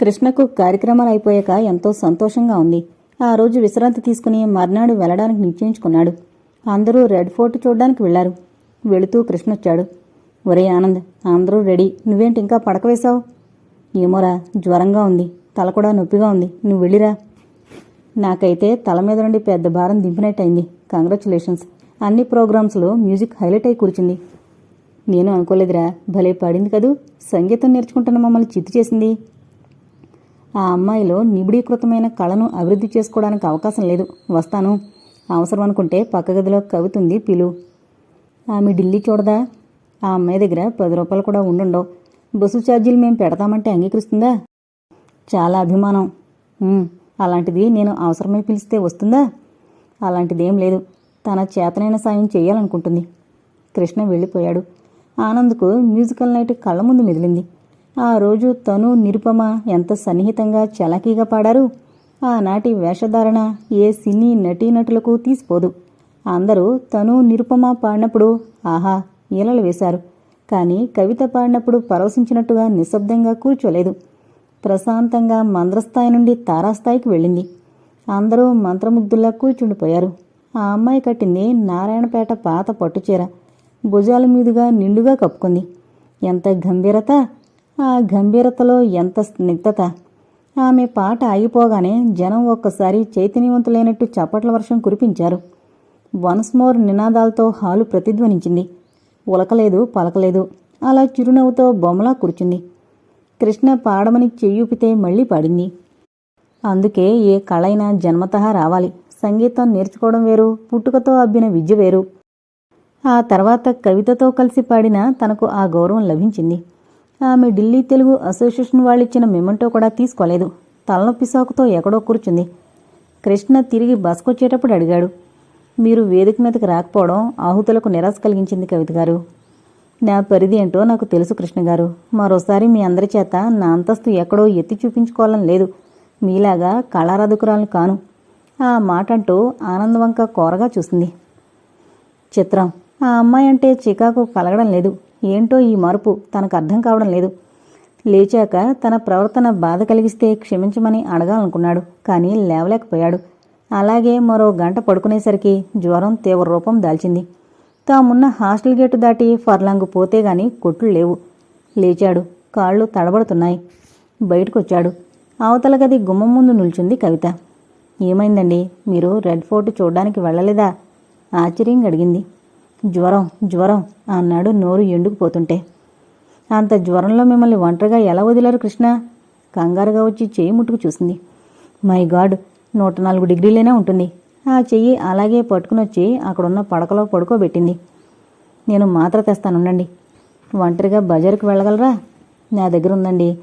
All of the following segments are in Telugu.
కృష్ణకు కార్యక్రమాలు అయిపోయాక ఎంతో సంతోషంగా ఉంది. ఆ రోజు విశ్రాంతి తీసుకుని మర్నాడు వెళ్ళడానికి నిశ్చయించుకున్నాడు. అందరూ రెడ్ ఫోర్ట్ చూడడానికి వెళ్ళారు వెళుతూ కృష్ణ వచ్చాడు. ఒరే ఆనంద్ అందరూ రెడీ. నువ్వేంటి ఇంకా పడక వేశావు ఏమోరా జ్వరంగా ఉంది. తల కూడా నొప్పిగా ఉంది. నువ్వు వెళ్ళిరా. నాకైతే తల మీద నుండి పెద్ద భారం దింపినట్టయింది. కంగ్రాచులేషన్స్. అన్ని ప్రోగ్రామ్స్లో మ్యూజిక్ హైలైట్ అయి కూర్చుంది. నేను అనుకోలేదురా భలే పడింది కదూ. సంగీతం నేర్చుకుంటున్న మమ్మల్ని చిత్తు చేసింది. ఆ అమ్మాయిలో నిబిడీకృతమైన కళను అభివృద్ధి చేసుకోవడానికి అవకాశం లేదు. వస్తాను. అవసరం అనుకుంటే పక్క గదిలో కవితుంది పిలు. ఆమె ఢిల్లీ చూడదా? ఆ అమ్మాయి దగ్గర పది రూపాయలు కూడా ఉండుండవు. బస్సు ఛార్జీలు మేము పెడతామంటే అంగీకరిస్తుందా? చాలా అభిమానం. అలాంటిది నేను అవసరమై పిలిస్తే వస్తుందా? అలాంటిదేం లేదు. తన చేతనైన సాయం చేయాలనుకుంటుంది. కృష్ణ వెళ్ళిపోయాడు. ఆనంద్కు మ్యూజికల్ నైట్ కళ్ళ ముందు మెదిలింది. ఆ రోజు తను నిరుపమ ఎంత సన్నిహితంగా చలాకీగా పాడారు. ఆనాటి వేషధారణ ఏ సినీ నటీనటులకు తీసిపోదు. అందరూ తను నిరుపమ పాడినప్పుడు ఆహా ఈలలు వేశారు. కానీ కవిత పాడినప్పుడు పరవశించినట్టుగా నిశ్శబ్దంగా కూర్చోలేదు. ప్రశాంతంగా మంద్రస్థాయి నుండి తారాస్థాయికి వెళ్ళింది. అందరూ మంత్రముగ్ధుల్లా కూర్చుండిపోయారు. ఆ అమ్మాయి కట్టింది నారాయణపేట పాత పట్టుచీర. భుజాల మీదుగా నిండుగా కప్పుకుంది. ఎంత గంభీరత! ఆ గంభీరతలో ఎంత స్నిగ్ధత? ఆమె పాట ఆగిపోగానే జనం ఒక్కసారి చైతన్యవంతులైనట్టు చప్పట్ల వర్షం కురిపించారు. వన్స్ మోర్ నినాదాలతో హాలు ప్రతిధ్వనించింది. ఉలకలేదు పలకలేదు. అలా చిరునవ్వుతో బొమ్మలా కూర్చుంది. కృష్ణ పాడమని చెయ్యూపితే మళ్ళీ పాడింది. అందుకే ఏ కళైనా జన్మతః రావాలి. సంగీతం నేర్చుకోవడం వేరు పుట్టుకతో అబ్బిన విద్య వేరు. ఆ తర్వాత కవితతో కలిసి పాడిన తనకు ఆ గౌరవం లభించింది. ఆమె ఢిల్లీ తెలుగు అసోసియేషన్ వాళ్ళిచ్చిన మెమెంటో కూడా తీసుకోలేదు. తలనొప్పి సాకుతో ఎక్కడో కూర్చుంది. కృష్ణ తిరిగి బస్కొచ్చేటప్పుడు అడిగాడు. మీరు వేదిక మీదకి రాకపోవడం ఆహుతులకు నిరాశ కలిగించింది కవిత గారు. నా పరిధి ఏంటో నాకు తెలుసు కృష్ణ గారు. మరోసారి మీ అందరి చేత నా అంతస్తు ఎక్కడో ఎత్తి చూపించుకోవాలని లేదు. మీలాగా కళారాధకురాలను కాను. ఆ మాట అంటూ ఆనందవంక కోరగా చూసింది. చిత్రం ఆ అమ్మాయి అంటే చికాకు కలగడం లేదు. ఏంటో ఈ మార్పు తనకు అర్థం కావడం లేదు. లేచాక తన ప్రవర్తన బాధ కలిగిస్తే క్షమించమని అడగాలనుకున్నాడు కానీ లేవలేకపోయాడు. అలాగే మరో గంట పడుకునేసరికి జ్వరం తీవ్ర రూపం దాల్చింది. తామున్న హాస్టల్ గేటు దాటి ఫర్లాంగు పోతే గాని కొట్లు లేవు. లేచాడు. కాళ్ళు తడబడుతున్నాయి. బయటకొచ్చాడు. అవతల గది గుమ్మం ముందు నిల్చుంది కవిత. ఏమైందండి? మీరు రెడ్ ఫోర్ట్ చూడ్డానికి వెళ్ళలేదా? ఆశ్చర్యంగా అడిగింది. జ్వరం జ్వరం అన్నాడు నోరు ఎండుకుపోతుంటే అంత జ్వరంలో మిమ్మల్ని ఒంటరిగా ఎలా వదిలారు కృష్ణ? కంగారుగా వచ్చి చెయ్యి ముట్టుకు చూసింది. మై గాడ్ నూట నాలుగు డిగ్రీలైనా ఉంటుంది. ఆ చెయ్యి అలాగే పట్టుకుని వచ్చి అక్కడున్న పడకలో పడుకోబెట్టింది. నేను మాత్ర తెస్తానుండండి ఒంటరిగా బజారుకు వెళ్ళగలరా? నా దగ్గర ఉందండి.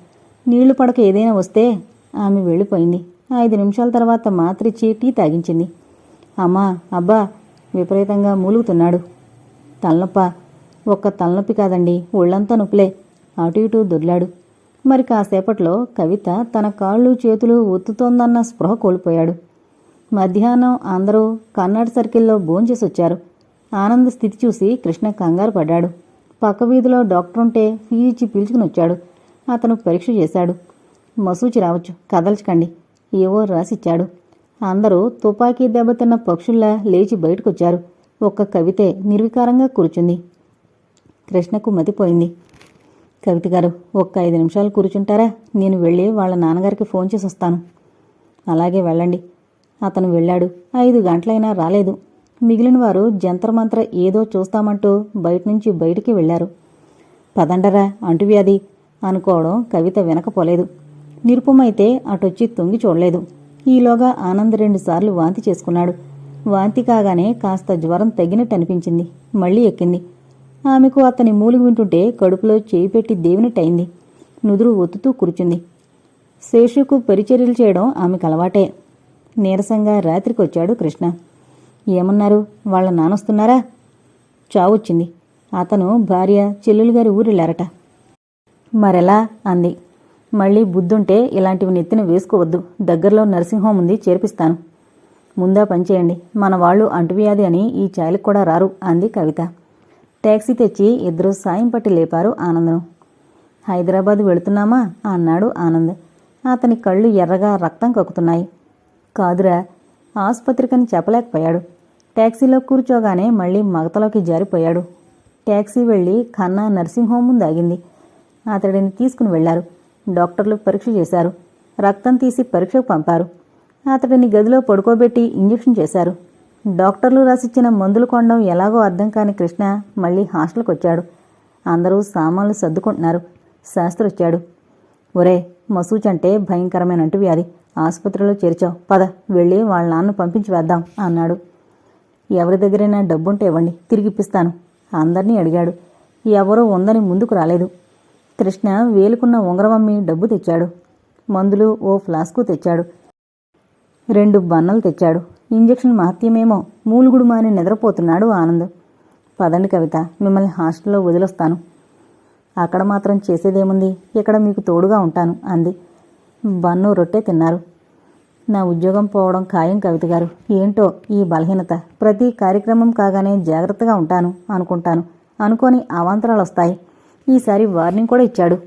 నీళ్ళు పడక ఏదైనా వస్తే ఆమె వెళ్ళిపోయింది. ఐదు నిమిషాల తర్వాత మాత్రిచ్చి టీ తాగించింది. అమ్మా అబ్బా విపరీతంగా మూలుగుతున్నాడు. తలనొప్ప. ఒక్క తలనొప్పి కాదండి ఒళ్ళంతా నొప్పులే. అటు ఇటు దొర్లాడు. మరి కాసేపట్లో కవిత తన కాళ్ళు చేతులు ఒత్తుతోందన్న స్పృహ కోల్పోయాడు. మధ్యాహ్నం అందరూ కర్ణాట సర్కిల్లో భోంచేసి వచ్చారు ఆనంద్ స్థితి చూసి కృష్ణ కంగారు పడ్డాడు. పక్క వీధిలో డాక్టర్ ఉంటే ఫీజు ఇచ్చి వచ్చాడు. అతను పరీక్ష చేశాడు. మసూచి రావచ్చు కదల్చకండి ఏవో రాసిచ్చాడు. అందరూ తుపాకీ దెబ్బతిన్న పక్షుల్లా లేచి బయటకొచ్చారు. ఒక్క కవితే నిర్వికారంగా కూర్చుంది. కృష్ణకు మతిపోయింది కవిత గారు ఒక్క ఐదు నిమిషాలు కూర్చుంటారా? నేను వెళ్ళి వాళ్ళ నాన్నగారికి ఫోన్ చేసి వస్తాను. అలాగే వెళ్ళండి. అతను వెళ్ళాడు. ఐదు గంటలైనా రాలేదు. మిగిలిన వారు జంతర్మంత్ర ఏదో చూస్తామంటూ బయట నుంచి బయటికి వెళ్ళారు. పదండరా అంటువ్యాధి అనుకోవడం కవిత వినకపోలేదు. నిరుపమైతే అటొచ్చి తొంగి చూడలేదు. ఈలోగా ఆనంద్ రెండుసార్లు వాంతి చేసుకున్నాడు. వాంతి కాగానే కాస్త జ్వరం తగ్గినట్టు అనిపించింది. మళ్ళీ ఎక్కింది. ఆమెకు అతని మూలుగు వింటుంటే కడుపులో చేయి పెట్టి దేవినట్టయింది. నుదురు ఒత్తుతూ కూర్చుంది. శేషుకు పరిచర్యలు చేయడం ఆమెకు అలవాటే. నీరసంగా రాత్రికి వచ్చాడు కృష్ణ. ఏమన్నారు? వాళ్ళ నానొస్తున్నారా చావొచ్చింది అతను భార్య చెల్లెలు గారి ఊరెళ్ళారట. మరెలా? అంది. మళ్ళీ బుద్ధుంటే ఇలాంటివి నెత్తిన వేసుకోవద్దు. దగ్గరలో నర్సింగ్ హోమ్ ఉంది చేర్పిస్తాను. ముందా పనిచేయండి మన వాళ్ళు అంటువ్యాధి అని ఈ చాయలకు కూడా రారు అంది కవిత. ట్యాక్సీ తెచ్చి ఇద్దరు సాయం పట్టి లేపారు ఆనందను. హైదరాబాద్ వెళుతున్నామా? అన్నాడు ఆనంద్. అతని కళ్ళు ఎర్రగా రక్తం కక్కుతున్నాయి. కాదురా ఆసుపత్రికని చెప్పలేకపోయాడు. ట్యాక్సీలో కూర్చోగానే మళ్ళీ మగతలోకి జారిపోయాడు. ట్యాక్సీ వెళ్ళి ఖన్నా నర్సింగ్ హోమ్ ముందు ఆగింది. అతడిని తీసుకుని వెళ్ళారు. డాక్టర్లు పరీక్ష చేశారు. రక్తం తీసి పరీక్షకు పంపారు. అతడిని గదిలో పడుకోబెట్టి ఇంజెక్షన్ చేశారు. డాక్టర్లు రాసిచ్చిన మందులు కొండం ఎలాగో అర్థం కాని కృష్ణ మళ్ళీ హాస్టల్కి వచ్చాడు అందరూ సామాన్లు సర్దుకుంటున్నారు. శాస్త్రి వచ్చాడు ఒరే మసూచ్ అంటే భయంకరమైన అంటువ్యాధి ఆసుపత్రిలో చేర్చావు. పద వెళ్ళి వాళ్ళ నాన్న పంపించి వేద్దాం అన్నాడు. ఎవరి దగ్గరైనా డబ్బుంటే ఇవ్వండి తిరిగిప్పిస్తాను అందరినీ అడిగాడు. ఎవరో ఉందని ముందుకు రాలేదు. కృష్ణ వేలుకున్న ఉంగరమమ్మి డబ్బు తెచ్చాడు. మందులు ఓ ఫ్లాస్కు తెచ్చాడు. రెండు బన్నలు తెచ్చాడు. ఇంజెక్షన్ మహత్యమేమో మూలుగుడు మాని నిద్రపోతున్నాడు ఆనంద్. పదండి కవిత మిమ్మల్ని హాస్టల్లో వదిలొస్తాను. అక్కడ మాత్రం చేసేదేముంది? ఇక్కడ మీకు తోడుగా ఉంటాను అంది. బన్ను రొట్టె తిన్నారు. నా ఉద్యోగం పోవడం ఖాయం కవిత గారు. ఏంటో ఈ బలహీనత? ప్రతి కార్యక్రమం కాగానే జాగ్రత్తగా ఉంటాను అనుకుంటాను. అనుకొని అవాంతరాలు వస్తాయి ఈసారి వార్నింగ్ కూడా ఇచ్చాడు.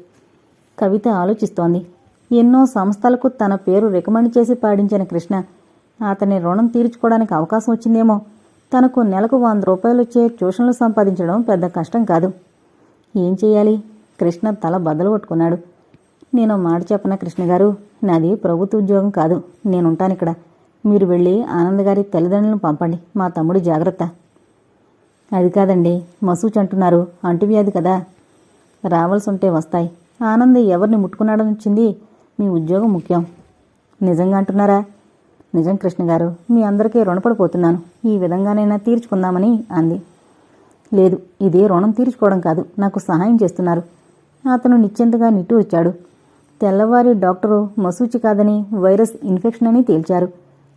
కవిత ఆలోచిస్తోంది. ఎన్నో సంస్థలకు తన పేరు రికమెండ్ చేసి పాడించిన కృష్ణ అతని రుణం తీర్చుకోవడానికి అవకాశం వచ్చిందేమో. తనకు నెలకు వంద రూపాయలు వచ్చే ట్యూషన్లు సంపాదించడం పెద్ద కష్టం కాదు. ఏం చేయాలి? కృష్ణ తల బద్దలు కొట్టుకున్నాడు. నేను మాట చెప్పన కృష్ణ గారు? నాది ప్రభుత్వ ఉద్యోగం కాదు. నేనుంటాను ఇక్కడ. మీరు వెళ్ళి ఆనంద్ గారి తల్లిదండ్రులను పంపండి. మా తమ్ముడు జాగ్రత్త. అది కాదండి. మసూచ్ అంటున్నారు. అంటువ్యాధి కదా. రావాల్సి ఉంటే వస్తాయి. ఆనంద్ ఎవరిని ముట్టుకున్నాడని వచ్చింది? మీ ఉద్యోగం ముఖ్యం. నిజంగా అంటున్నారా? నిజం కృష్ణ గారు మీ అందరికీ రుణపడిపోతున్నాను. ఈ విధంగానైనా తీర్చుకుందామని అంది. లేదు ఇది రుణం తీర్చుకోవడం కాదు నాకు సహాయం చేస్తున్నారు. అతను నిశ్చింతగా నిట్టూర్చాడు తెల్లవారి డాక్టరు మసూచి కాదని వైరస్ ఇన్ఫెక్షన్ అని తేల్చారు.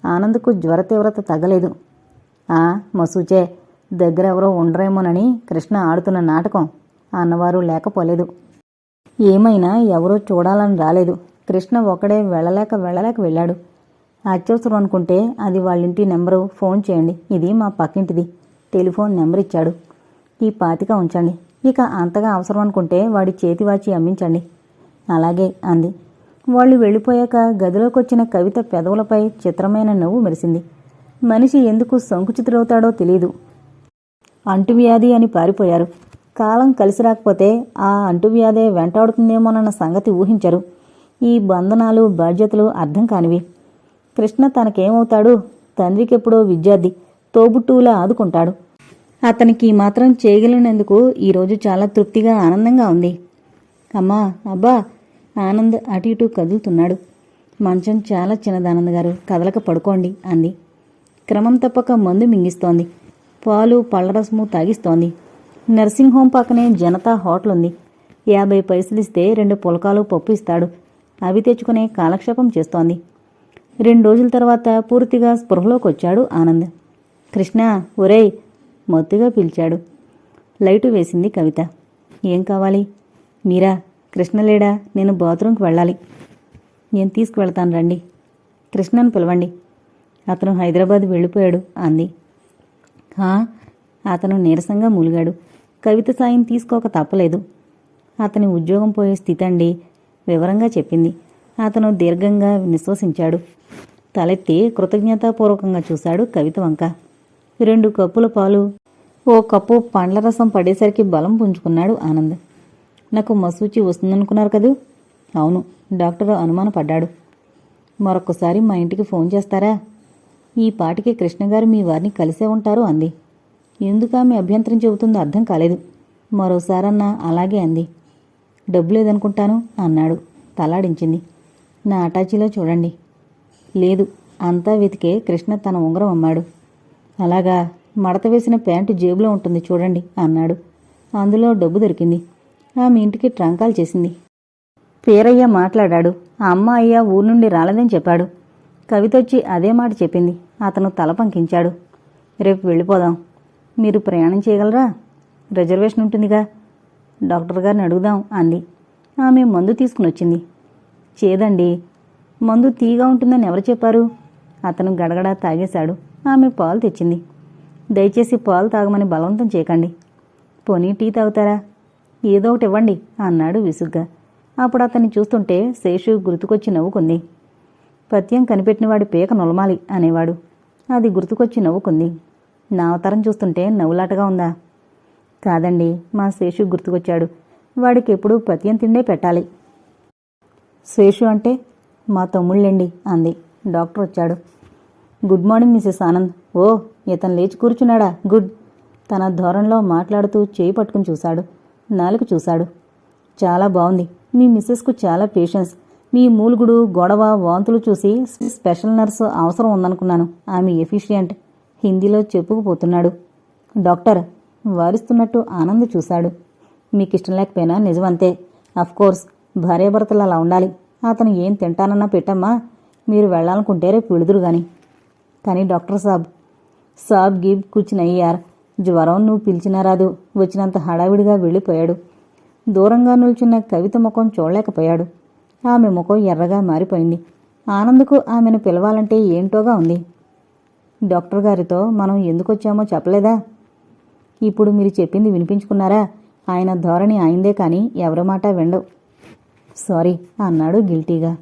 ఆనంద్కు జ్వర తీవ్రత తగ్గలేదు. ఆ మసూచే దగ్గర ఎవరో ఉండరేమోనని కృష్ణ ఆడుతున్న నాటకం అన్నవారు లేకపోలేదు. ఏమైనా ఎవరో చూడాలని రాలేదు. కృష్ణ ఒకడే వెళ్ళలేక వెళ్ళలేక వెళ్ళాడు. అత్యవసరం అనుకుంటే అది వాళ్ళింటి నెంబరు ఫోన్ చేయండి. ఇది మా పక్కింటిది. టెలిఫోన్ నెంబర్ ఇచ్చాడు. ఈ పాతిక ఉంచండి. ఇక అంతగా అవసరం అనుకుంటే వాడి చేతి వాచి అమ్మించండి. అలాగే అంది. వాళ్ళు వెళ్ళిపోయాక గదిలోకి వచ్చిన కవిత పెదవులపై చిత్రమైన నవ్వు మెరిసింది. మనిషి ఎందుకు సంకుచితుడవుతాడో తెలియదు అంటువ్యాధి అని పారిపోయారు. కాలం కలిసి రాకపోతే ఆ అంటువ్యాధే వెంటాడుతుందేమోనన్న సంగతి ఊహించరు. ఈ బంధనాలు బాధ్యతలు అర్థం కానివి. కృష్ణ తనకేమవుతాడు? తండ్రికెప్పుడో విద్యార్థి తోబుట్టువులా ఆదుకుంటాడు. అతనికి మాత్రం చేయగలిగినందుకు ఈరోజు చాలా తృప్తిగా ఆనందంగా ఉంది. అమ్మా అబ్బా! ఆనంద్ అటు ఇటు కదులుతున్నాడు. మంచం చాలా చిన్నదానంద్ గారు. కదలక పడుకోండి అంది. క్రమం తప్పక మందు మింగిస్తోంది. పాలు పళ్ళరసము తాగిస్తోంది. నర్సింగ్ హోం పక్కనే జనతా హోటల్ ఉంది యాభై పైసలిస్తే రెండు పులకాలు పప్పు ఇస్తాడు. అవి తెచ్చుకునే కాలక్షేపం చేస్తోంది. రెండు రోజుల తర్వాత పూర్తిగా స్పృహలోకి వచ్చాడు ఆనంద్. కృష్ణ ఒరేయ్ మత్తుగా పిలిచాడు. లైటు వేసింది కవిత. ఏం కావాలి? మీరా? కృష్ణ లేడా? నేను బాత్రూంకి వెళ్ళాలి. నేను తీసుకువెళ్తాను రండి. కృష్ణను పిలవండి. అతను హైదరాబాద్ వెళ్ళిపోయాడు అంది. అతను నీరసంగా మూలిగాడు. కవిత సాయం తీసుకోక తప్పలేదు. అతని ఉద్యోగం పోయే స్థితి అండి వివరంగా చెప్పింది. అతను దీర్ఘంగా నిశ్వసించాడు. తలెత్తి కృతజ్ఞతాపూర్వకంగా చూశాడు కవిత వంక. రెండు కప్పుల పాలు ఓ కప్పు పండ్ల రసం పడేసరికి బలం పుంజుకున్నాడు ఆనంద్. నాకు మసూచి వస్తుందనుకున్నారు కదూ? అవును డాక్టర్ అనుమానపడ్డాడు. మరొకసారి మా ఇంటికి ఫోన్ చేస్తారా? ఈ పాటికి కృష్ణగారు మీ వారిని కలిసే ఉంటారు అంది. ఎందుకు ఆమె అభ్యంతరం చెబుతుందో అర్థం కాలేదు. మరోసారన్నా అలాగే అంది. డబ్బు లేదనుకుంటాను అన్నాడు. తలాడించింది. నా అటాచీలో చూడండి. లేదు అంతా వెతికే కృష్ణ తన ఉంగరం అమ్మాడు. అలాగా మడత వేసిన ప్యాంటు జేబులో ఉంటుంది చూడండి అన్నాడు. అందులో డబ్బు దొరికింది. ఆమె ఇంటికి ట్రంకాలు చేసింది. పేరయ్య మాట్లాడాడు. ఆ అమ్మ అయ్య ఊరు నుండి రాలేదని చెప్పాడు. కవితొచ్చి అదే మాట చెప్పింది. అతను తల పంకించాడు. రేపు వెళ్ళిపోదాం. మీరు ప్రయాణం చేయగలరా? రిజర్వేషన్ ఉంటుందిగా. డాక్టర్ గారిని అడుగుదాం అంది. ఆమె మందు తీసుకుని వచ్చింది. చేదండి మందు తీగా ఉంటుందని ఎవరు చెప్పారు? అతను గడగడ తాగేశాడు. ఆమె పాలు తెచ్చింది. దయచేసి పాలు తాగమని బలవంతం చేయకండి. పోనీ టీ తాగుతారా? ఏదో ఒకటి ఇవ్వండి అన్నాడు విసుగ్గా. అప్పుడు అతన్ని చూస్తుంటే శేషు గుర్తుకొచ్చి నవ్వుకుంది. పత్యం కనిపెట్టినవాడి పీక నొలమాలి అనేవాడు. అది గుర్తుకొచ్చి నవ్వుకుంది. నా అవతారం చూస్తుంటే నవ్వులాటగా ఉందా? కాదండి మా శేషు గుర్తుకొచ్చాడు. వాడికి ఎప్పుడూ పత్యం తిండే పెట్టాలి. శేషు అంటే మా తమ్ముళ్ళండి అంది. డాక్టర్ వచ్చాడు. Good morning Mrs Anand. ఓ ఇతను లేచి కూర్చున్నాడా? గుడ్. తన ధోరణిలో మాట్లాడుతూ చేయి పట్టుకుని చూశాడు. నాలుగు చూశాడు. చాలా బాగుంది మీ మిస్సెస్కు చాలా పేషెన్స్. మీ మూలుగుడు గొడవ వాంతులు చూసి స్పెషల్ నర్సు అవసరం ఉందనుకున్నాను. ఆమె ఎఫిషియంట్. హిందీలో చెప్పుకుపోతున్నాడు. డాక్టర్ వారిస్తున్నట్టు ఆనంద్ చూశాడు. మీకు ఇష్టం లేకపోయినా నిజమంతే. అఫ్కోర్స్ భార్యాభర్తలు అలా ఉండాలి. అతను ఏం తింటానన్నా పెట్టమ్మా. మీరు వెళ్ళాలనుకుంటే రేపు వెళుదురు గాని. కానీ డాక్టర్ సాబ్ సాబ్ గిబ్ కూర్చునయ్యార్ జ్వరం నువ్వు పిలిచినా రాదు. వచ్చినంత హడావిడిగా వెళ్ళిపోయాడు. దూరంగా నిల్చున్న కవిత ముఖం చూడలేకపోయాడు. ఆమె ముఖం ఎర్రగా మారిపోయింది. ఆనంద్కు ఆమెను పిలవాలంటే ఏంటోగా ఉంది. డాక్టర్ గారితో మనం ఎందుకొచ్చామో చెప్పలేదా? ఇప్పుడు మీరు చెప్పింది వినిపించుకున్నారా? ఆయన ధోరణి అయిందే కానీ ఎవరి మాట విండవు. సారీ అన్నాడు గిల్టీగా.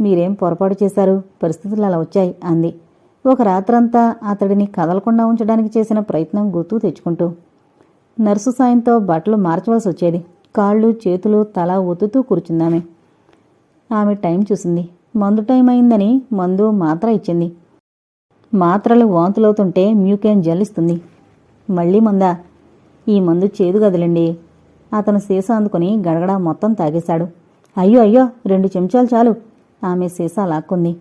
మీరేం పొరపాటు చేశారు? పరిస్థితులు అలా వచ్చాయి అంది. ఒక రాత్రంతా అతడిని కదలకుండా ఉంచడానికి చేసిన ప్రయత్నం గుర్తు తెచ్చుకుంటూ. నర్సు సాయంతో బట్టలు మార్చవలసి వచ్చేది. కాళ్ళు చేతులు తల ఒత్తుతూ కూర్చుందామె. ఆమె టైం చూసింది. మందు టైం అయిందని మందు మాత్ర ఇచ్చింది. మాత్రలు వాంతులవుతుంటే మ్యూకేన్ జల్లిస్తుంది. మళ్ళీ మందా. ఈ మందు చేదు గదిలండి అతను సీసా అందుకుని గడగడ మొత్తం తాగేశాడు. అయ్యో అయ్యో రెండు చెంచాలు చాలు. ఆమె సీసా లాక్కుంది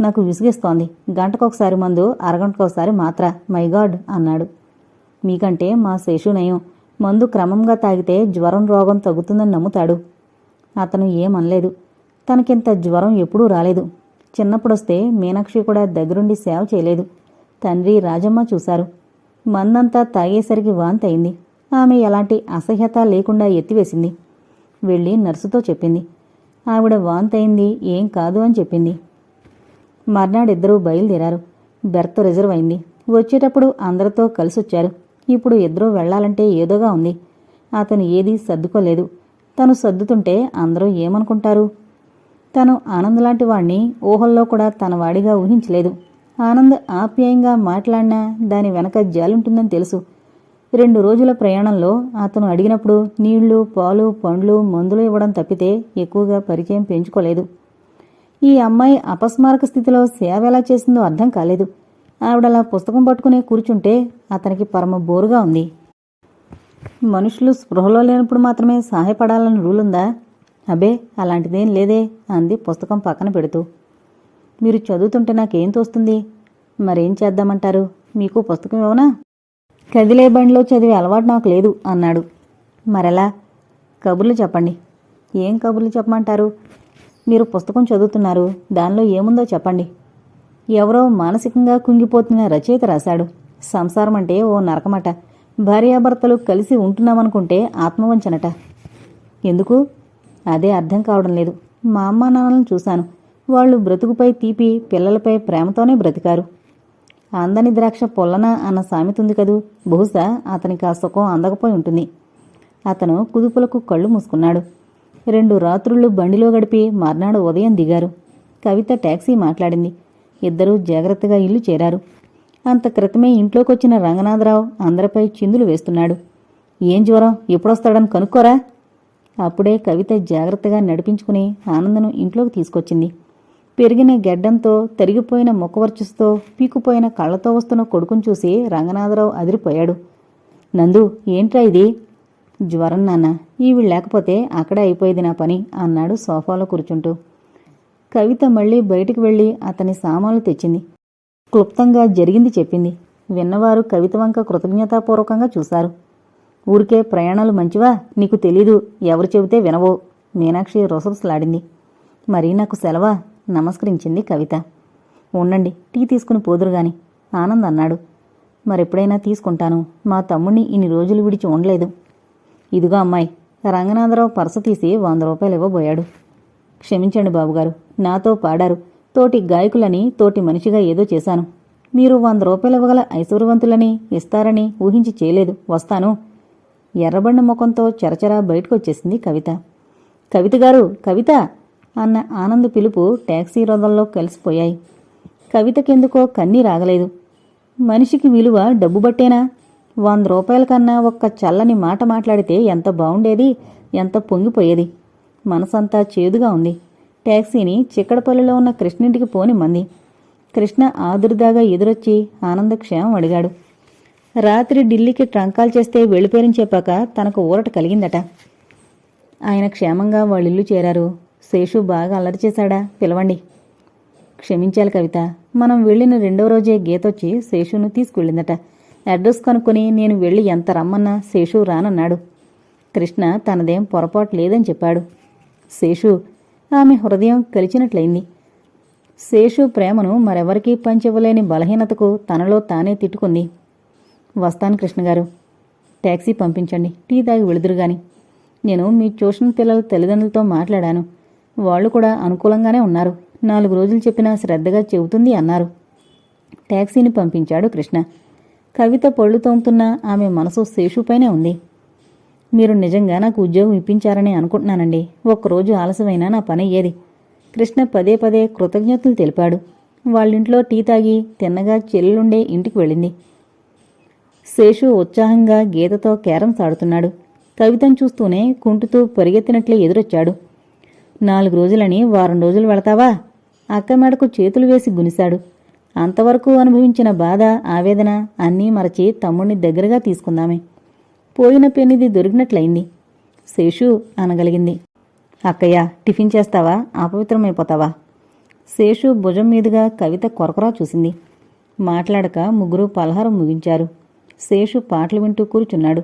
నాకు విసిగిస్తోంది. గంటకొకసారి మందు అరగంటకొకసారి మాత్ర. మై గాడ్ అన్నాడు. మీకంటే మా శేషు నయం. మందు క్రమంగా తాగితే జ్వరం రోగం తగ్గుతుందని నమ్ముతాడు. అతను ఏమనలేదు. తనకింత జ్వరం ఎప్పుడూ రాలేదు. చిన్నప్పుడొస్తే మీనాక్షి కూడా దగ్గరుండి సేవ చేయలేదు. తండ్రి రాజమ్మ చూశారు. మందంతా తాగేసరికి వాంతయింది. ఆమె ఎలాంటి అసహ్యత లేకుండా ఎత్తివేసింది. వెళ్ళి నర్సుతో చెప్పింది. ఆవిడ వాంతయింది ఏం కాదు అని చెప్పింది. మర్నాడిద్దరూ బయలుదేరారు. బెర్త్ రిజర్వ్ అయింది. వచ్చేటప్పుడు అందరితో కలిసొచ్చారు. ఇప్పుడు ఇద్దరూ వెళ్ళాలంటే ఏదోగా ఉంది. అతను ఏదీ సర్దుకోలేదు. తను సర్దుతుంటే అందరూ ఏమనుకుంటారు? తను ఆనంద్ లాంటి వాణ్ణి ఊహల్లో కూడా తన వాడిగా ఊహించలేదు. ఆనంద్ ఆప్యాయంగా మాట్లాడినా దాని వెనక జాలుంటుందని తెలుసు. రెండు రోజుల ప్రయాణంలో అతను అడిగినప్పుడు నీళ్ళు పాలు పండ్లు మందులు ఇవ్వడం తప్పితే ఎక్కువగా పరిచయం పెంచుకోలేదు. ఈ అమ్మాయి అపస్మారక స్థితిలో సేవ ఎలా చేసిందో అర్థం కాలేదు. ఆవిడలా పుస్తకం పట్టుకునే కూర్చుంటే అతనికి పరమ బోరుగా ఉంది. మనుషులు స్పృహలో లేనప్పుడు మాత్రమే సహాయపడాలని రూలుందా ఉందా? అబే అలాంటిదేం లేదే అంది పుస్తకం పక్కన పెడుతూ. మీరు చదువుతుంటే నాకేం తోస్తుంది? మరేం చేద్దామంటారు? మీకు పుస్తకం ఇవ్వనా? కదిలే బండిలో చదివే అలవాటు నాకు లేదు అన్నాడు. మరెలా కబుర్లు చెప్పండి. ఏం కబుర్లు చెప్పమంటారు? మీరు పుస్తకం చదువుతున్నారు దానిలో ఏముందో చెప్పండి. ఎవరో మానసికంగా కుంగిపోతున్న రచయిత రాశాడు. సంసారం అంటే ఓ నరకమట. భార్యాభర్తలు కలిసి ఉంటున్నామనుకుంటే ఆత్మవంచనట. ఎందుకు? అదే అర్థం కావడం లేదు. మా అమ్మా నాన్నలను చూశాను. వాళ్ళు బ్రతుకుపై తీపి పిల్లలపై ప్రేమతోనే బ్రతికారు. అందని ద్రాక్ష పొల్లన అన్న సామెత ఉంది కదూ? బహుశా అతనికి ఆ సుఖం అందకపోయి ఉంటుంది. అతను కుదుపులకు కళ్ళు మూసుకున్నాడు. రెండు రాత్రుళ్ళు బండిలో గడిపి మర్నాడు ఉదయం దిగారు. కవిత టాక్సీ మాట్లాడింది. ఇద్దరూ జాగ్రత్తగా ఇల్లు చేరారు. అంత క్రితమే ఇంట్లోకొచ్చిన రంగనాథరావు అందరిపై చిందులు వేస్తున్నాడు. ఏం జ్వరం? ఎప్పుడొస్తాడని కనుక్కోరా? అప్పుడే కవిత జాగ్రత్తగా నడిపించుకుని ఆనందను ఇంట్లోకి తీసుకొచ్చింది. పెరిగిన గెడ్డంతో తరిగిపోయిన ముఖవర్చుస్తో పీకుపోయిన కళ్ళతో వస్తున్న కొడుకును చూసి రంగనాథరావు అదిరిపోయాడు. నందు ఏంట్రా ఇది? జ్వరం నాన్న ఈవి లేకపోతే అక్కడే అయిపోయేది నా పని అన్నాడు సోఫాలో కూర్చుంటూ. కవిత మళ్ళీ బయటికి వెళ్ళి అతని సామాన్లు తెచ్చింది. క్లుప్తంగా జరిగింది చెప్పింది. విన్నవారు కవిత వంక కృతజ్ఞతాపూర్వకంగా చూశారు. ఊరికే ప్రయాణాలు మంచివా? నీకు తెలీదు ఎవరు చెబితే వినవో. మీనాక్షి రొసరుసలాడింది. మరీ నాకు సెలవా? నమస్కరించింది కవిత. ఉండండి టీ తీసుకుని పోదురు గాని ఆనంద్ అన్నాడు. మరెప్పుడైనా తీసుకుంటాను మా తమ్ముణ్ణి ఇన్ని రోజులు విడిచి ఉండలేదు. ఇదిగో అమ్మాయి రంగనాథరావు పర్సు తీసి వంద రూపాయలు ఇవ్వబోయాడు. క్షమించండి బాబుగారు నాతో పాడారు. తోటి గాయకులని తోటి మనిషిగా ఏదో చేశాను. మీరు వంద రూపాయలు ఇవ్వగల ఐశ్వర్యవంతులని ఇస్తారని ఊహించి చేయలేదు. వస్తాను. ఎర్రబండ ముఖంతో చరచరా బయటకొచ్చేసింది కవిత. కవిత గారు కవిత! అన్న ఆనంద్ పిలుపు ట్యాక్సీ రథంలో కలిసిపోయాయి. కవితకెందుకో కన్నీ రాగలేదు. మనిషికి విలువ డబ్బు బట్టేనా? వంద రూపాయల కన్నా ఒక్క చల్లని మాట మాట్లాడితే ఎంత బావుండేది ఎంత పొంగిపోయేది? మనసంతా చేదుగా ఉంది. ట్యాక్సీని చిక్కడపల్లిలో ఉన్న కృష్ణింటికి పోనిమ్మంది కృష్ణ ఆదురుదాగా ఎదురొచ్చి ఆనందక్షేమం అడిగాడు. రాత్రి ఢిల్లీకి ట్రంకాలు చేస్తే వెళ్ళిపోయిన చెప్పాక తనకు ఊరట కలిగిందట. ఆయన క్షేమంగా వాళ్ళిల్లు చేరారు. శేషు బాగా అల్లరి చేశాడా? పిలవండి. క్షమించాలి కవిత. మనం వెళ్ళిన రెండో రోజే గీతొచ్చి శేషును తీసుకువెళ్ళిందట అడ్రస్ కనుక్కొని నేను వెళ్ళి ఎంత రమ్మన్నా శేషు రానన్నాడు. కృష్ణ తనదేం పొరపాటు లేదని చెప్పాడు. శేషు ఆమె హృదయం కలిచినట్లయింది. శేషు ప్రేమను మరెవరికీ పంచివ్వలేని బలహీనతకు తనలో తానే తిట్టుకుంది. వస్తాను కృష్ణగారు ట్యాక్సీ పంపించండి. టీ తాగి వెళుదురుగాని నేను మీ ట్యూషన్ పిల్లల తల్లిదండ్రులతో మాట్లాడాను. వాళ్ళు కూడా అనుకూలంగానే ఉన్నారు. నాలుగు రోజులు చెప్పినా శ్రద్ధగా చెబుతుంది అన్నారు. ట్యాక్సీని పంపించాడు కృష్ణ. కవిత పళ్ళు తోముతున్నా ఆమె మనసు శేషుపైనే ఉంది. మీరు నిజంగా నాకు ఉద్యోగం ఇప్పించారని అనుకుంటున్నానండి. ఒక్కరోజు ఆలస్యమైనా నా పని అయ్యేది కృష్ణ పదే పదే కృతజ్ఞతలు తెలిపాడు. వాళ్ళింట్లో టీ తాగి తిన్నగా చెల్లెలుండే ఇంటికి వెళ్ళింది. శేషు ఉత్సాహంగా గీతతో క్యారమ్స్ ఆడుతున్నాడు. కవితను చూస్తూనే కుంటుతూ పరిగెత్తినట్లే ఎదురొచ్చాడు. నాలుగు రోజులని వారం రోజులు వెళతావా? అక్క మెడకు చేతులు వేసి గునిశాడు. అంతవరకు అనుభవించిన బాధ ఆవేదన అన్నీ మరచి తమ్ముణ్ణి దగ్గరగా తీసుకుందామే. పోయిన పెన్నిది దొరికినట్లయింది. శేషు అనగలిగింది. అక్కయ్య టిఫిన్ చేస్తావా? అపవిత్రమైపోతావా? శేషు భుజం మీదుగా కవిత కొరకొరా చూసింది. మాట్లాడక ముగ్గురు పలహారం ముగించారు. శేషు పాటలు వింటూ కూర్చున్నాడు.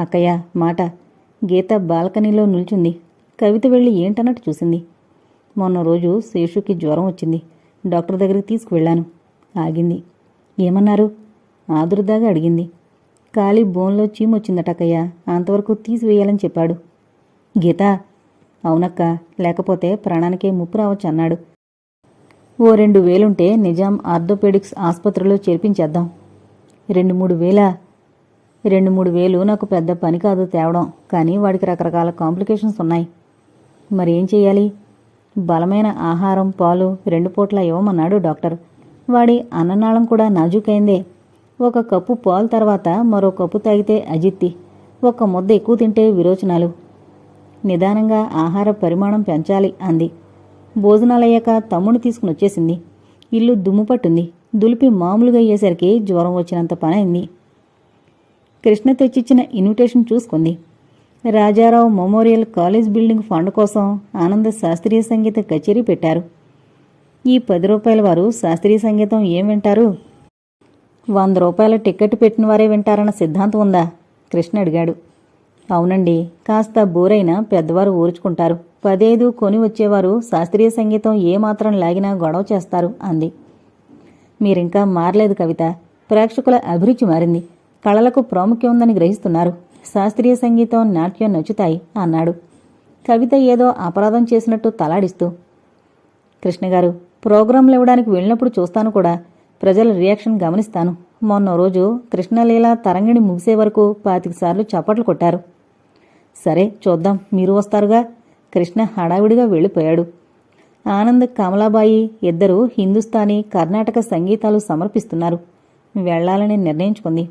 అక్కయ్య మాట. గీత బాల్కనీలో నిల్చుంది. కవిత వెళ్ళి ఏంటన్నట్టు చూసింది. మొన్న రోజు శేషుకి జ్వరం వచ్చింది. డాక్టర్ దగ్గరికి తీసుకువెళ్ళాను. ఆగింది. ఏమన్నారు? ఆదురుదాగా అడిగింది. ఖాళీ బోన్లో చీమొచ్చిందటక్కయ్య అంతవరకు తీసివేయాలని చెప్పాడు. గీత అవునక్క. లేకపోతే ప్రాణానికే ముప్పు రావచ్చు అన్నాడు. ఓ రెండు వేలుంటే నిజాం ఆర్థోపెడిక్స్ ఆసుపత్రిలో చేర్పించేద్దాం. రెండు మూడు వేలా? రెండు మూడు వేలు నాకు పెద్ద పని కాదు తేవడం. కానీ వాడికి రకరకాల కాంప్లికేషన్స్ ఉన్నాయి. మరి ఏం చేయాలి బలమైన ఆహారం పాలు రెండు పూట్ల ఇవ్వమన్నాడు డాక్టర్. వాడి అన్ననాళం కూడా నాజూకైందే. ఒక కప్పు పాలు తర్వాత మరో కప్పు తాగితే అజిత్తి ఒక ముద్ద ఎక్కువ తింటే విరోచనాలు. నిదానంగా ఆహార పరిమాణం పెంచాలి అంది. భోజనాలయ్యాక తమ్ముడు తీసుకుని వచ్చేసింది. ఇల్లు దుమ్ము పట్టుంది. దులిపి మామూలుగా అయ్యేసరికి జ్వరం వచ్చినంత పని అయింది కృష్ణ తెచ్చిచ్చిన ఇన్విటేషన్ చూసుకుంది. Rajarao memorial college building fund కోసం ఆనంద శాస్త్రీయ సంగీత కచేరీ పెట్టారు. ఈ పది రూపాయల వారు శాస్త్రీయ సంగీతం ఏం వింటారు? వంద రూపాయల టికెట్ పెట్టిన వారే వింటారన్న సిద్ధాంతం ఉందా? కృష్ణ అడిగాడు. అవునండి కాస్త బోరైన పెద్దవారు ఊరుచుకుంటారు. పదేదు కొని వచ్చేవారు శాస్త్రీయ సంగీతం ఏమాత్రం లాగినా గొడవ చేస్తారు అంది. మీరింకా మారలేదు కవిత. ప్రేక్షకుల అభిరుచి మారింది. కళలకు ప్రాముఖ్యం ఉందని గ్రహిస్తున్నారు. శాస్త్రీయ సంగీతం నాట్యం నచ్చుతాయి అన్నాడు. కవిత ఏదో అపరాధం చేసినట్టు తలాడిస్తూ కృష్ణగారు ప్రోగ్రాంలు ఇవ్వడానికి వెళ్ళినప్పుడు చూస్తాను కూడా. ప్రజల రియాక్షన్ గమనిస్తాను. మొన్న రోజు కృష్ణలీల తరంగిణి ముగిసే వరకు పాతిక సార్లు చప్పట్లు కొట్టారు. సరే చూద్దాం. మీరు వస్తారుగా? కృష్ణ హడావిడిగా వెళ్ళిపోయాడు. ఆనంద్ కమలాబాయి ఇద్దరు హిందుస్థానీ కర్ణాటక సంగీతాలు సమర్పిస్తున్నారు. వెళ్ళాలని నిర్ణయించుకుంది.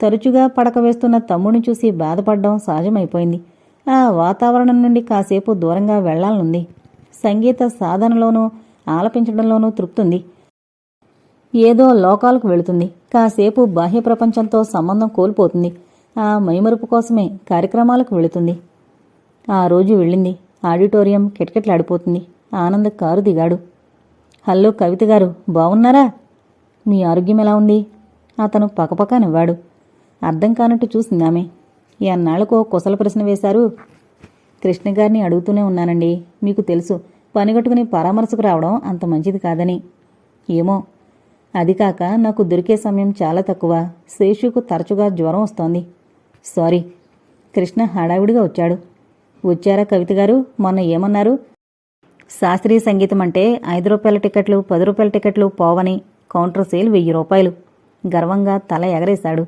తరచుగా పడక వేస్తున్న తమ్ముడిని చూసి బాధపడడం సహజమైపోయింది. ఆ వాతావరణం నుండి కాసేపు దూరంగా వెళ్ళాలనుంది. సంగీత సాధనలోనూ ఆలపించడంలోనూ తృప్తుంది. ఏదో లోకాలకు వెళుతుంది. కాసేపు బాహ్య ప్రపంచంతో సంబంధం కోల్పోతుంది. ఆ మైమరుపు కోసమే కార్యక్రమాలకు వెళుతుంది. ఆ రోజు వెళ్ళింది. ఆడిటోరియం కిటకిటలాడిపోతుంది. ఆనంద్ కారు దిగాడు. హలో కవిత గారు బాగున్నారా మీ ఆరోగ్యం ఎలా ఉంది? అతను పకపక అర్థం కానట్టు చూసింది ఆమె. అన్నాళ్ళకో కుశల ప్రశ్న వేశారు. కృష్ణ గారిని అడుగుతూనే ఉన్నానండి. మీకు తెలుసు పనిగట్టుకుని పరామర్శకు రావడం అంత మంచిది కాదని. ఏమో. అది కాక నాకు దొరికే సమయం చాలా తక్కువ. శేషుకు తరచుగా జ్వరం వస్తోంది. సారీ. కృష్ణ హడావిడిగా వచ్చాడు. వచ్చారా కవిత గారు? మొన్న ఏమన్నారు? శాస్త్రీయ సంగీతం అంటే ఐదు రూపాయల టికెట్లు పది రూపాయల టికెట్లు పోవని కౌంటర్ సేల్ వెయ్యి రూపాయలు. గర్వంగా తల ఎగరేశాడు.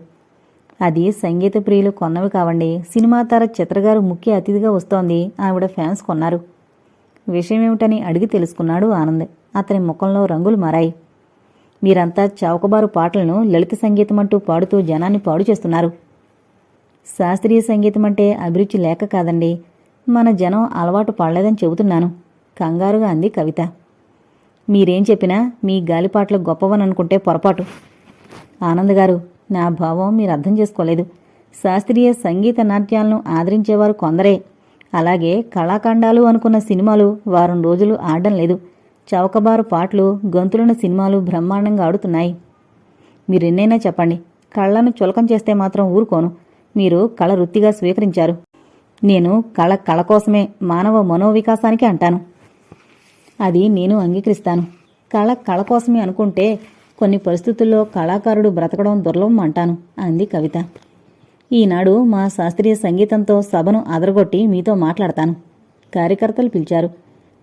అది సంగీత ప్రియులు కొన్నవి కావండి. సినిమా తార చిత్రగారు ముఖ్య అతిథిగా వస్తోంది. ఆవిడ ఫ్యాన్స్ కొన్నారు. విషయం ఏమిటని అడిగి తెలుసుకున్నాడు ఆనంద్. అతని ముఖంలో రంగులు మారాయి. మీరంతా చౌకబారు పాటలను లలిత సంగీతం అంటూ పాడుతూ జనాన్ని పాడు చేస్తున్నారు. శాస్త్రీయ సంగీతం అంటే అభిరుచి లేక కాదండి. మన జనం అలవాటు పడలేదని చెబుతున్నాను. కంగారుగా అంది కవిత. మీరేం చెప్పినా మీ గాలిపాట్లు గొప్పవని అనుకుంటే పొరపాటు. ఆనంద్ గారు నా భావం మీరు అర్థం చేసుకోలేదు. శాస్త్రీయ సంగీత నాట్యాలను ఆదరించేవారు కొందరే. అలాగే కళాఖండాలు అనుకున్న సినిమాలు వారం రోజులు ఆడడం లేదు. చౌకబారు పాటలు గొంతులున్న సినిమాలు బ్రహ్మాండంగా ఆడుతున్నాయి. మీరెన్నైనా చెప్పండి. కళ్ళను చులకం చేస్తే మాత్రం ఊరుకోను. మీరు కళ వృత్తిగా స్వీకరించారు. నేను కళ కళ కోసమే మానవ మనోవికాసానికి అంటాను. అది నేను అంగీకరిస్తాను. కళ కళ కోసమే అనుకుంటే కొన్ని పరిస్థితుల్లో కళాకారుడు బ్రతకడం దుర్లభం అంటాను అంది కవిత. ఈనాడు మా శాస్త్రీయ సంగీతంతో సభను అదరగొట్టి మీతో మాట్లాడతాను కార్యకర్తలు పిలిచారు.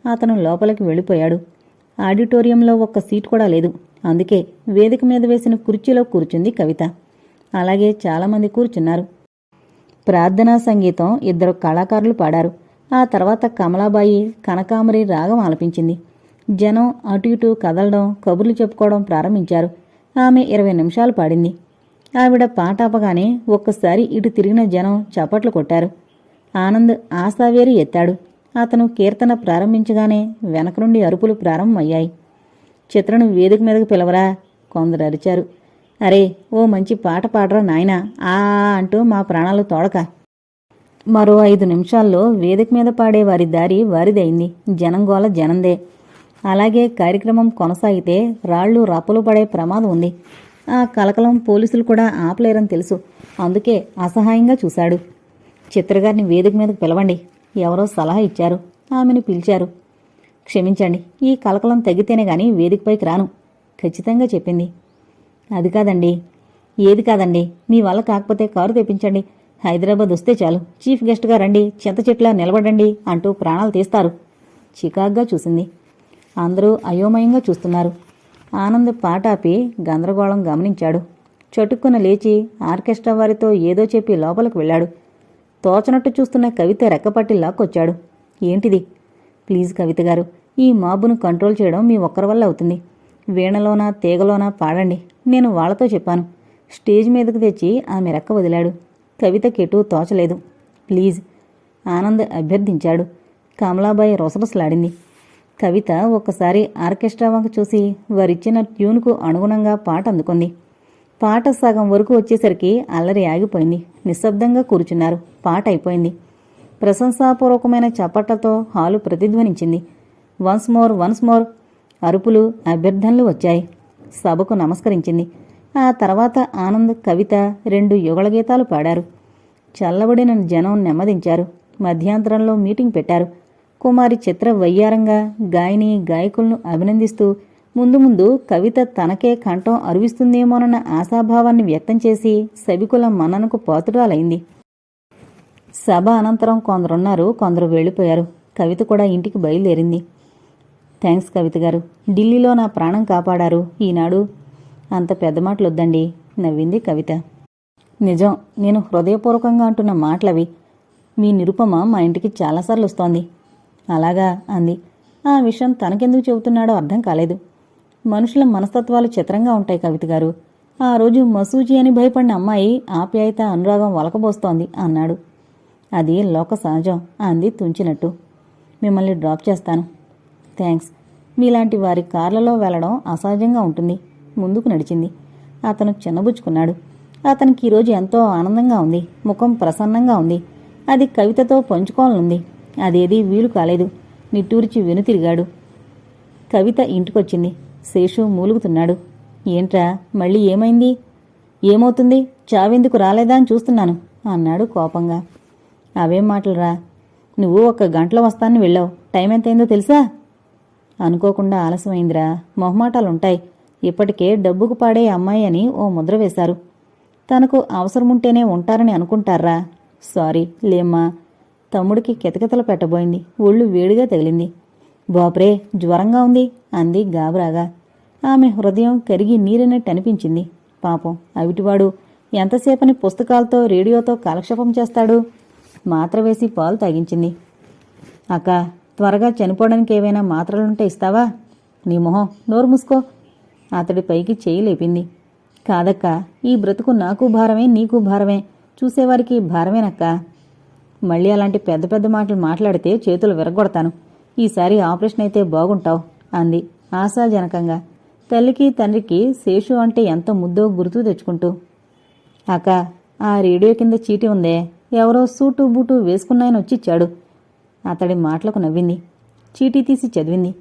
అతను లోపలికి వెళ్ళిపోయాడు. ఆడిటోరియంలో ఒక్క సీట్ కూడా లేదు అందుకే వేదిక మీద వేసిన కుర్చీలో కూర్చుంది కవిత. అలాగే చాలామంది కూర్చున్నారు. ప్రార్థనా సంగీతం ఇద్దరు కళాకారులు పాడారు. ఆ తర్వాత కమలాబాయి కనకామరి రాగం ఆలపించింది. జనం అటు ఇటు కదలడం కబుర్లు చెప్పుకోవడం ప్రారంభించారు. ఆమె ఇరవై నిమిషాలు పాడింది. ఆవిడ పాట ఆపగానే ఒక్కసారి ఇటు తిరిగిన జనం చప్పట్లు కొట్టారు. ఆనంద్ ఆశావేరి ఎత్తాడు. అతను కీర్తన ప్రారంభించగానే వెనక నుండి అరుపులు ప్రారంభమయ్యాయి. చిత్రను వేదిక మీదకు పిలవరా? కొందరు అరిచారు. అరే ఓ మంచి పాట పాడరా నాయనా. ఆ అంటూ మా ప్రాణాలు తోడక మరో ఐదు నిమిషాల్లో వేదిక మీద పాడే వారి దారి వారిదైంది. జనంగోల జనందే. అలాగే కార్యక్రమం కొనసాగితే రాళ్ళు రప్పలు పడే ప్రమాదం ఉంది. ఆ కలకలం పోలీసులు కూడా ఆపలేరని తెలుసు. అందుకే అసహాయంగా చూశాడు. చిత్రగారిని వేదిక మీదకు పిలవండి. ఎవరో సలహా ఇచ్చారు. ఆమెను పిలిచారు. క్షమించండి. ఈ కలకలం తగ్గితేనే గాని వేదికపైకి రాను. ఖచ్చితంగా చెప్పింది. అది కాదండి. ఏది కాదండి. మీ వల్ల కాకపోతే కారు తెప్పించండి. హైదరాబాద్ వస్తే చాలు. చీఫ్ గెస్ట్గా రండి. చింత చెట్లా నిలబడండి అంటూ ప్రాణాలు తీస్తారు. చికాగ్గా చూసింది. అందరూ అయోమయంగా చూస్తున్నారు. ఆనంద్ పాట ఆపి గందరగోళం గమనించాడు. చటుక్కున లేచి ఆర్కెస్ట్రా వారితో ఏదో చెప్పి లోపలికి వెళ్ళాడు. తోచనట్టు చూస్తున్న కవిత రెక్కపట్టి లాక్కొచ్చాడు. ఏంటిది? ప్లీజ్ కవిత గారు ఈ మాబును కంట్రోల్ చేయడం మీ ఒక్కరి వల్ల అవుతుంది. వీణలోనా తీగలోనా పాడండి. నేను వాళ్ళతో చెప్పాను. స్టేజ్ మీదకు తెచ్చి ఆమె రెక్క వదిలాడు. కవిత కెటు తోచలేదు. ప్లీజ్ ఆనంద్ అభ్యర్థించాడు. కమలాబాయి రొసరసలాడింది. కవిత ఒక్కసారి ఆర్కెస్ట్రా వంక చూసి వారిచ్చిన ట్యూన్కు అనుగుణంగా పాట అందుకుంది. పాట సగం వరకు వచ్చేసరికి అల్లరి ఆగిపోయింది. నిశ్శబ్దంగా కూర్చున్నారు. పాట అయిపోయింది. ప్రశంసాపూర్వకమైన చప్పట్లతో హాలు ప్రతిధ్వనించింది. వన్స్ మోర్ వన్స్ మోర్ అరుపులు అభ్యర్థనలు వచ్చాయి. సభకు నమస్కరించింది. ఆ తర్వాత ఆనంద్ కవిత రెండు యుగళ గీతాలు పాడారు. చల్లబడిన జనం నెమ్మదించారు. మధ్యాంతరంలో మీటింగ్ పెట్టారు. కుమారి చిత్ర వయ్యారంగా గాయని గాయకులను అభినందిస్తూ ముందు ముందు కవిత తనకే కంఠం అరువిస్తుందేమోనన్న ఆశాభావాన్ని వ్యక్తం చేసి సభికుల మన్ననకు పాతురాలైంది సభ అనంతరం కొందరున్నారు కొందరు వెళ్ళిపోయారు. కవిత కూడా ఇంటికి బయలుదేరింది. థ్యాంక్స్ కవిత గారు. ఢిల్లీలో నా ప్రాణం కాపాడారు. ఈనాడు అంత పెద్ద మాటలు వద్దండి నవ్వింది కవిత. నిజం. నేను హృదయపూర్వకంగా అంటున్న మాటలవి. మీ నిరుపమ మా ఇంటికి చాలాసార్లు వస్తోంది. అలాగా అంది. ఆ విషయం తనకెందుకు చెబుతున్నాడో అర్థం కాలేదు. మనుషుల మనస్తత్వాలు చిత్రంగా ఉంటాయి కవిత గారు. ఆ రోజు మసూచి అని భయపడిన అమ్మాయి ఆప్యాయత అనురాగం వలకబోస్తోంది అన్నాడు. అది లోక సహజం అంది తుంచినట్టు. మిమ్మల్ని డ్రాప్ చేస్తాను. థ్యాంక్స్. మీలాంటి వారి కార్లలో వెళ్ళడం అసహజంగా ఉంటుంది. ముందుకు నడిచింది. అతను చిన్నబుచ్చుకున్నాడు. అతనికి ఈరోజు ఎంతో ఆనందంగా ఉంది. ముఖం ప్రసన్నంగా ఉంది. అది కవితతో పంచుకోవాలనుంది. అదేదీ వీలు కాలేదు. నిట్టూర్చి వెనుతిరిగాడు. కవిత ఇంటికొచ్చింది. శేషు మూలుగుతున్నాడు. ఏంట్రా మళ్ళీ ఏమైంది? ఏమవుతుంది? చావెందుకు రాలేదా అని చూస్తున్నాను అన్నాడు కోపంగా. అవేం మాటలురా? నువ్వు ఒక గంటలో వస్తానని వెళ్ళావు. టైం ఎంతైందో తెలుసా? అనుకోకుండా ఆలస్యమైందిరా. మొహమాటాలుంటాయి. ఇప్పటికే డబ్బుకు పాడే అమ్మాయి అని ఓ ముద్ర వేశారు. తనకు అవసరముంటేనే ఉంటారని అనుకుంటారా? సారీ లేమ్మా. తమ్ముడికి కితకితలు పెట్టబోయింది. ఒళ్ళు వేడిగా తగిలింది. బాపరే జ్వరంగా ఉంది అంది గాబరాగా. ఆమె హృదయం కరిగి నీరనట్టు అనిపించింది. పాపం అవిటివాడు ఎంతసేపని పుస్తకాలతో రేడియోతో కాలక్షేపం చేస్తాడు? మాత్ర వేసి పాలు తాగించింది. అక్క త్వరగా చనిపోవడానికి ఏవైనా మాత్రలుంటే ఇస్తావా? నీ మొహం నోరు మూసుకో అతడి పైకి చేయి లేపింది. కాదక్క ఈ బ్రతుకు నాకు భారమే నీకు భారమే. చూసేవారికి భారమేనక్కా. మళ్ళీ అలాంటి పెద్ద పెద్ద మాటలు మాట్లాడితే చేతులు విరగొడతాను. ఈసారి ఆపరేషన్ అయితే బాగుంటావు అంది ఆశాజనకంగా. తల్లికి తండ్రికి శేషు అంటే ఎంత ముద్దో గుర్తు తెచ్చుకుంటూ. అక్క ఆ రేడియో కింద చీటి ఉందే. ఎవరో సూటు బూటు వేసుకున్నాయని వచ్చిచ్చాడు. అతడి మాటలకు నవ్వింది. చీటీ తీసి చదివింది.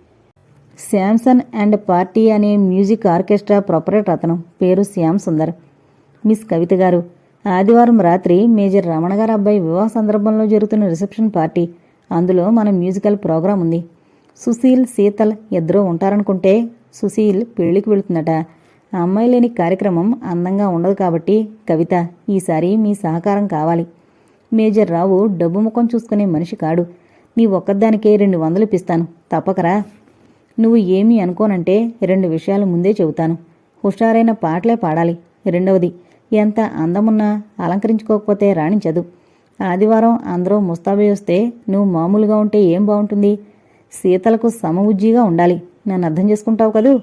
శాంసన్ అండ్ పార్టీ అనే మ్యూజిక్ ఆర్కెస్ట్రా ప్రొపరేటర్ అతను. పేరు శ్యామ్ సుందర్. మిస్ కవిత గారు ఆదివారం రాత్రి మేజర్ రమణ గారి అబ్బాయి వివాహ సందర్భంలో జరుగుతున్న రిసెప్షన్ పార్టీ. అందులో మన మ్యూజికల్ ప్రోగ్రాం ఉంది. సుశీల్ శీతల్ ఇద్దరూ ఉంటారనుకుంటే సుశీల్ పెళ్ళికి వెళుతుందట. అమ్మాయి లేని కార్యక్రమం అందంగా ఉండదు కాబట్టి కవిత ఈసారి మీ సహకారం కావాలి. మేజర్ రావు డబ్బు ముఖం చూసుకునే మనిషి కాడు. నీ ఒక్కదానికే రెండు వందలు ఇప్పిస్తాను. తప్పకరా? నువ్వు ఏమీ అనుకోనంటే రెండు విషయాలు ముందే చెబుతాను. హుషారైన పాటలే పాడాలి. రెండవది ఎంత అందమున్నా అలంకరించుకోకపోతే రాణించదు. ఆదివారం అందరూ ముస్తాబే వస్తే నువ్వు మామూలుగా ఉంటే ఏం బాగుంటుంది? సీతలకు సమవుజ్జీగా ఉండాలి. నన్ను అర్థం చేసుకుంటావు కదూ?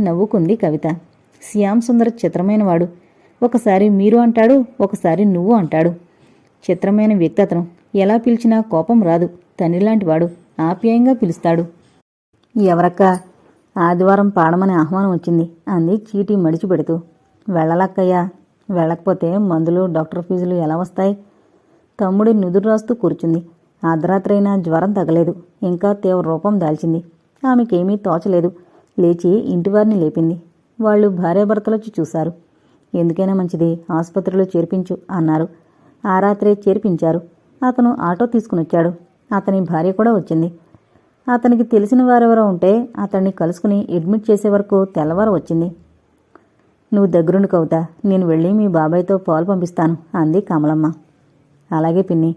నవ్వుకుంది కవిత. శ్యామ్ సుందర్ చిత్రమైనవాడు ఒకసారి మీరు అంటాడు ఒకసారి నువ్వు అంటాడు. చిత్రమైన వ్యక్తి అతను. ఎలా పిలిచినా కోపం రాదు. తండ్రిలాంటివాడు ఆప్యాయంగా పిలుస్తాడు. ఎవరక్క? ఆదివారం పాడమని ఆహ్వానం వచ్చింది. అంది చీటీ మడిచిపెడుతూ. వెళ్ళలక్కయ్యా. వెళ్ళకపోతే మందులు డాక్టర్ ఫీజులు ఎలా వస్తాయి? తమ్ముడి నుదురు రాస్తూ కూర్చుంది. అర్ధరాత్రైనా జ్వరం తగలేదు. ఇంకా తీవ్ర రూపం దాల్చింది. ఆమెకేమీ తోచలేదు. లేచి ఇంటివారిని లేపింది. వాళ్ళు భార్యాభర్తలొచ్చి చూశారు. ఎందుకైనా మంచిది ఆసుపత్రిలో చేర్పించు అన్నారు. ఆ రాత్రే చేర్పించారు. అతను ఆటో తీసుకునొచ్చాడు. అతని భార్య కూడా వచ్చింది. అతనికి తెలిసిన వారెవరో ఉంటే అతన్ని కలుసుకుని అడ్మిట్ చేసే వరకు తెల్లవారు వచ్చింది. నువ్వు దగ్గరుండి కవిత. నేను వెళ్ళి మీ బాబాయ్తో పాలు పంపిస్తాను అంది కమలమ్మ. అలాగే పిన్ని.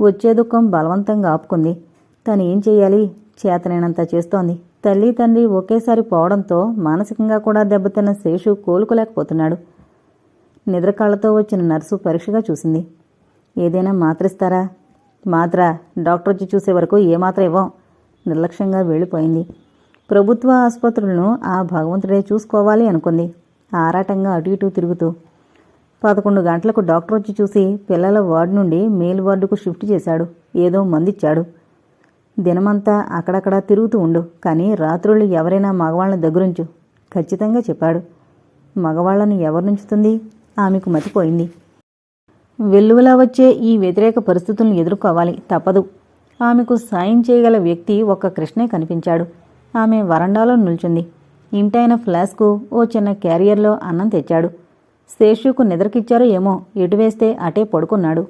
వచ్చే దుఃఖం బలవంతంగా ఆపుకుంది. తను ఏం చెయ్యాలి? చేతనేనంత చేస్తోంది. తల్లి తండ్రి ఒకేసారి పోవడంతో మానసికంగా కూడా దెబ్బతిన్న శేషు కోలుకోలేకపోతున్నాడు. నిద్రకాళ్ళతో వచ్చిన నర్సు పరీక్షగా చూసింది. ఏదైనా మాత్రిస్తారా? మాత్ర డాక్టర్ వచ్చి చూసే వరకు ఏ మాత్ర ఇవ్వం? నిర్లక్ష్యంగా వెళ్ళిపోయింది. ప్రభుత్వ ఆసుపత్రులను ఆ భగవంతుడే చూసుకోవాలి అనుకుంది. ఆరాటంగా అటు ఇటు తిరుగుతూ పదకొండు గంటలకు డాక్టర్ వచ్చి చూసి పిల్లల వార్డు నుండి మేల్ వార్డుకు షిఫ్ట్ చేశాడు. ఏదో మందిచ్చాడు. దినమంతా అక్కడక్కడ తిరుగుతూ ఉండు కానీ రాత్రుళ్ళు ఎవరైనా మగవాళ్ళని దగ్గరుంచు ఖచ్చితంగా చెప్పాడు. మగవాళ్ళను ఎవరినుంచుతుంది? ఆమెకు మతిపోయింది. వెల్లువలా వచ్చే ఈ వ్యతిరేక పరిస్థితులను ఎదుర్కోవాలి తప్పదు. ఆమెకు సాయం చేయగల వ్యక్తి ఒక్క కృష్ణే కనిపించాడు. ఆమె వరండాలో నిల్చుంది. ఇంటైన ఫ్లాస్కు ఓ చిన్న క్యారియర్లో అన్నం తెచ్చాడు. శేషుకు నిద్రకిచ్చారో ఏమో ఎటు వేస్తే అటే పడుకున్నాడు.